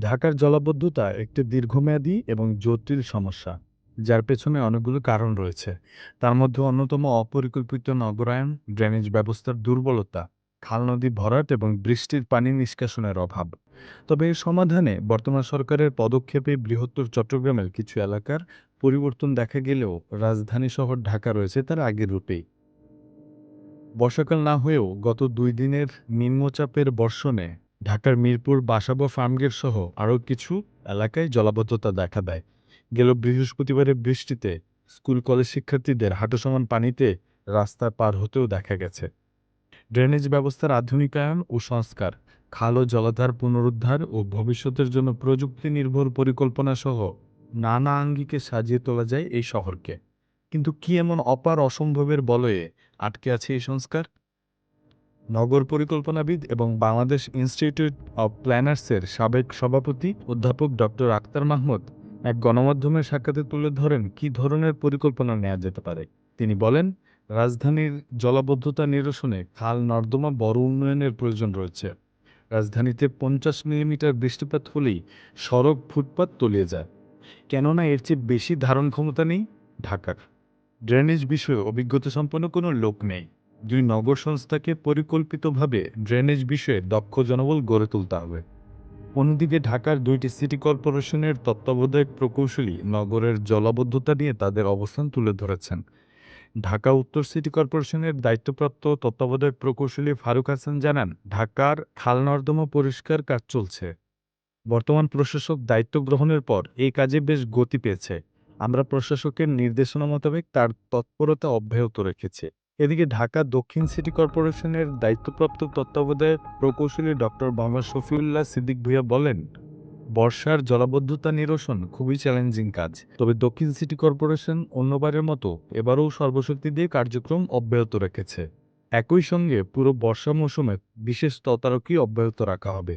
ঢাকার জলাবদ্ধতা একটি দীর্ঘমেয়াদী এবং জটিল সমস্যা, যার পেছনে অনেকগুলো কারণ রয়েছে। তার মধ্যে অন্যতম অপরিকল্পিত নগরায়ন ড্রেনেজ ব্যবস্থার দুর্বলতা, খাল নদী ভরাট এবং বৃষ্টির পানি নিষ্কাশনের অভাব। তবে এর সমাধানে বর্তমান সরকারের পদক্ষেপে বৃহত্তর চট্টগ্রামের কিছু এলাকার পরিবর্তন দেখা গেলেও রাজধানী শহর ঢাকা রয়েছে তার আগের রূপেই। বর্ষাকাল না হয়েও গত দুই দিনের নিম্নচাপের বর্ষণে ঢাকার মিরপুর বাসাবো ফার্মগেট সহ আরও কিছু এলাকায় জলাবদ্ধতা দেখা দেয়। গেল বৃহস্পতিবারের বৃষ্টিতে স্কুল কলেজ শিক্ষার্থীদের হাঁটু সমান পানিতে রাস্তা পার হতেও দেখা গেছে। ড্রেনেজ ব্যবস্থার আধুনিকায়ন ও সংস্কার, খাল ও জলাধার পুনরুদ্ধার ও ভবিষ্যতের জন্য প্রযুক্তি নির্ভর পরিকল্পনা সহ নানা আঙ্গিকে সাজিয়ে তোলা যায় এই শহরকে। কিন্তু কি এমন অপার অসম্ভবের বলয়ে আটকে আছে এই সংস্কার? নগর পরিকল্পনাবিদ এবং বাংলাদেশ ইনস্টিটিউট অব প্ল্যানার্সের সাবেক সভাপতি অধ্যাপক ডক্টর আক্তার মাহমুদ এক গণমাধ্যমের সাক্ষাতে তুলে ধরেন কি ধরনের পরিকল্পনা নেওয়া যেতে পারে। তিনি বলেন, রাজধানীর জলাবদ্ধতা নিরসনে খাল, নর্দমা, বড় উন্নয়নের প্রয়োজন রয়েছে। রাজধানীতে পঞ্চাশ মিলিমিটার বৃষ্টিপাত হলেই সড়ক ফুটপাত তলিয়ে যায়। কেননা এর চেয়ে বেশি ধারণ ক্ষমতা নেই ঢাকার। ড্রেনেজ বিষয়ে অভিজ্ঞতা সম্পন্ন কোনো লোক নেই। দুই নগর সংস্থাকে পরিকল্পিতভাবে ড্রেনেজ বিষয়ে দক্ষ জনবল গড়ে তুলতে হবে। অন্যদিকে ঢাকার দুইটি সিটি কর্পোরেশনের তত্ত্বাবধায়ক প্রকৌশলী নগরের জলাবদ্ধতা নিয়ে তাদের অবস্থান তুলে ধরেছেন। ঢাকা উত্তর সিটি কর্পোরেশনের দায়িত্বপ্রাপ্ত তত্ত্বাবধায়ক প্রকৌশলী ফারুক হাসান জানান, ঢাকার খাল নর্দমা পরিষ্কার কাজ চলছে। বর্তমান প্রশাসক দায়িত্ব গ্রহণের পর এই কাজে বেশ গতি পেয়েছে। আমরা প্রশাসকের নির্দেশনা মোতাবেক তার তৎপরতা অব্যাহত রেখেছি। এদিকে ঢাকা দক্ষিণ সিটি কর্পোরেশনের দায়িত্বপ্রাপ্ত তত্ত্বাবধায়ক প্রকৌশলী ডক্টর মোহাম্মদ শফিউল্লাহ সিদ্দিক ভুইয়া বলেন, বর্ষার জলাবদ্ধতা নিরসন খুবই চ্যালেঞ্জিং কাজ। তবে দক্ষিণ সিটি কর্পোরেশন অন্যবারের মতো এবারও সর্বশক্তি দিয়ে কার্যক্রম অব্যাহত রেখেছে। একই সঙ্গে পুরো বর্ষা মৌসুমে বিশেষ তদারকি অব্যাহত রাখা হবে।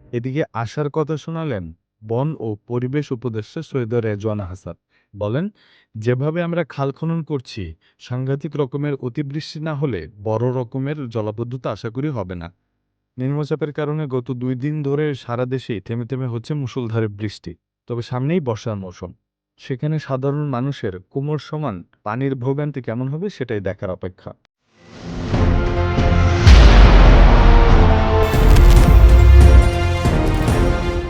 এদিকে আশার কথা শোনালেন বন ও পরিবেশ উপদেষ্টা সৈয়দ রেজওয়ানা হাসান বলেন, যেভাবে আমরা খাল খনন করছি, সাংঘাতিক রকমের অতিবৃষ্টি না হলে বড় রকমের জলাবদ্ধতা আশা করি হবে না। নিম্নচাপের কারণে গত দুই দিন ধরে সারা দেশেই থেমে থেমে হচ্ছে মুসলধারে বৃষ্টি, তবে সামনেই বর্ষার মৌসুম। সেখানে সাধারণ মানুষের কোমর সমান পানির ভোগান্তি কেমন হবে সেটাই দেখার অপেক্ষা।